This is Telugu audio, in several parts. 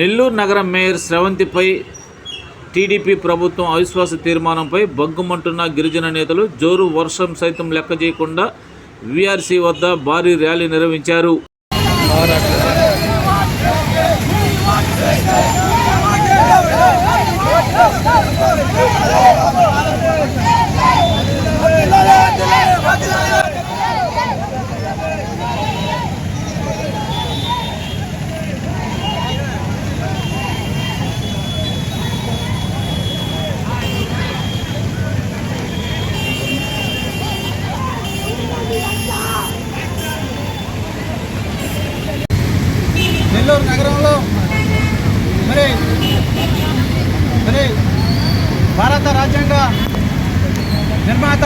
నెల్లూరు నగరం మేయర్ స్రవంతిపై టీడీపీ ప్రభుత్వం అవిశ్వాస తీర్మానంపై బగ్గుమంటున్న గిరిజన నేతలు జోరు వర్షం సైతం లెక్క చేయకుండా వీఆర్సీ వద్ద భారీ ర్యాలీ నిర్వహించారు. నెల్లూరు నగరంలో మరి మరి భారత రాజ్యాంగ నిర్మాత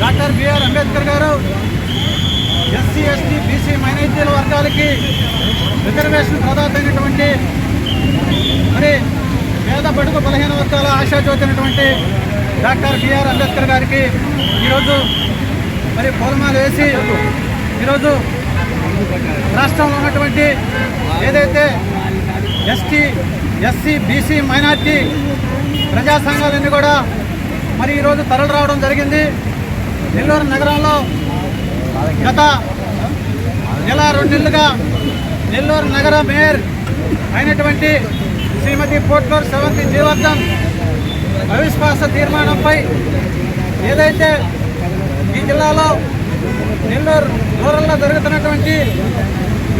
డాక్టర్ బిఆర్ అంబేద్కర్ గారు ఎస్సీ ఎస్టీ బీసీ మైనారిటీల వర్గాలకి రిజర్వేషన్ ప్రదాత అయినటువంటి మరి పేద బడుగు బలహీన వర్గాల ఆశాజ్యోతి అయినటువంటి డాక్టర్ బిఆర్ అంబేద్కర్ గారికి ఈరోజు మరి పూలమాలు వేసి ఈరోజు రాష్ట్రంలో ఉన్నటువంటి ఏదైతే ఎస్టీ ఎస్సీ బీసీ మైనార్టీ ప్రజా సంఘాలన్నీ కూడా మరి ఈరోజు తరలి రావడం జరిగింది. నెల్లూరు నగరంలో గత నెల రెండు నెలలుగా నెల్లూరు నగర మేయర్ అయినటువంటి శ్రీమతి పోట్లూరు సెవంతి జీవర్ధన్ అవిశ్వాస తీర్మానంపై ఏదైతే ఈ జిల్లాలో నెల్లూరు రూరల్లో జరుగుతున్నటువంటి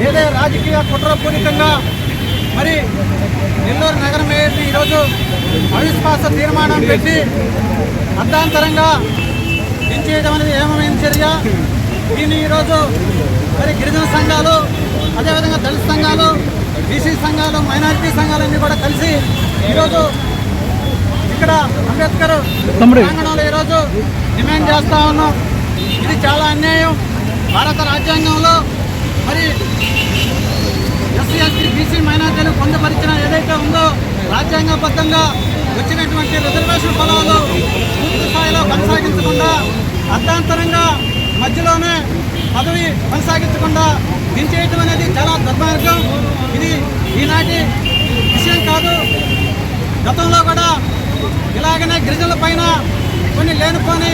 ఏదే రాజకీయ కుట్రపూరితంగా మరి నెల్లూరు నగర మేయర్ని ఈరోజు అవిశ్వాస తీర్మానం పెట్టి అర్ధాంతరంగా దించేయడం అనేది ఏమైన చర్య? దీన్ని ఈరోజు మరి గిరిజన సంఘాలు అదేవిధంగా దళిత సంఘాలు బీసీ సంఘాలు మైనారిటీ సంఘాలన్నీ కూడా కలిసి ఈరోజు ఇక్కడ అంబేద్కర్ ప్రాంగణంలో ఈరోజు డిమాండ్ చేస్తా ఉన్నాం. ఇది చాలా అన్యాయం. భారత రాజ్యాంగంలో మరి ఎస్సీ ఎస్టీ బీసీ మైనార్టీలు పొందుపరిచిన ఏదైతే ఉందో రాజ్యాంగబద్ధంగా వచ్చినటువంటి రిజర్వేషన్ పొలాలు పూర్తి స్థాయిలో కొనసాగించకుండా అర్థాంతరంగా మధ్యలోనే పదవి కొనసాగించకుండా దించేయటం అనేది చాలా దుర్మార్గం. ఇది ఈనాటి విషయం కాదు. గతంలో కూడా ఇలాగనే గిరిజనుల పైన కొన్ని లేనిపోని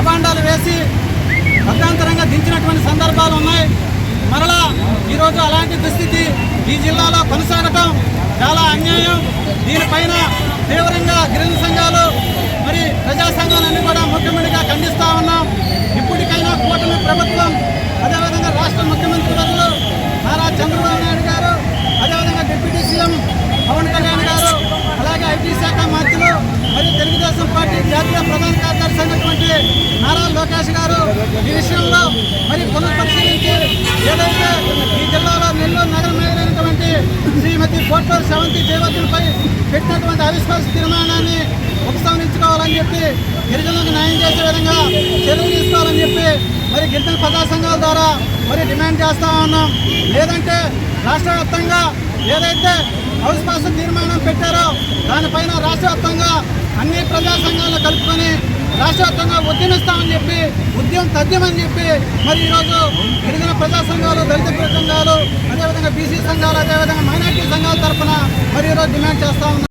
అభాండాలు వేసి అర్ధాంతరంగా దించినటువంటి సందర్భాలు ఉన్నాయి. మరలా ఈరోజు అలాంటి దుస్థితి ఈ జిల్లాలో కొనసాగటం చాలా అన్యాయం. దీనిపైన తీవ్రంగా గిరిజన సంఘాలు మరి ప్రజా సంఘాలన్నీ కూడా ముఖ్యమంత్రిగా ఖండిస్తూ ఉన్నాం. ఇప్పటికైనా కూటమి ప్రభుత్వం అదేవిధంగా రాష్ట్ర ముఖ్యమంత్రి వర్యులు నారా చంద్రబాబు నాయుడు గారు అదేవిధంగా డిప్యూటీ సీఎం పవన్ కళ్యాణ్ గారు అలాగే ఐటీ శాఖ మంత్రులు మరియు తెలుగుదేశం పార్టీ జాతీయ నారా లోకేష్ గారు ఈ విషయంలో మరి పునఃపరిశీలించి ఏదైతే ఈ జిల్లాలో నెల్లూరు నగరం మేయరైనటువంటి శ్రీమతి కోట్లూరు సెవంతి దేవతలపై పెట్టినటువంటి అవిశ్వాస తీర్మానాన్ని ఉపసంహరించుకోవాలని చెప్పి గిరిజనులకు న్యాయం చేసే విధంగా చర్యలు తీసుకోవాలని చెప్పి మరి గిరిజన ప్రజా సంఘాల ద్వారా మరి డిమాండ్ చేస్తా ఉన్నాం. లేదంటే రాష్ట్ర వ్యాప్తంగా ఏదైతే అవిశ్వాస తీర్మానం పెట్టారో దానిపైన రాష్ట్ర వ్యాప్తంగా అన్ని ప్రజా సంఘాలను కలుపుకొని రాష్ట్ర వ్యాప్తంగా ఉద్యమిస్తామని చెప్పి ఉద్యమం తథ్యమని చెప్పి మరి ఈరోజు గిరిజన ప్రజా సంఘాలు దళిత సంఘాలు అదేవిధంగా బీసీ సంఘాలు అదేవిధంగా మైనార్టీ సంఘాల తరఫున మరి ఈరోజు డిమాండ్ చేస్తా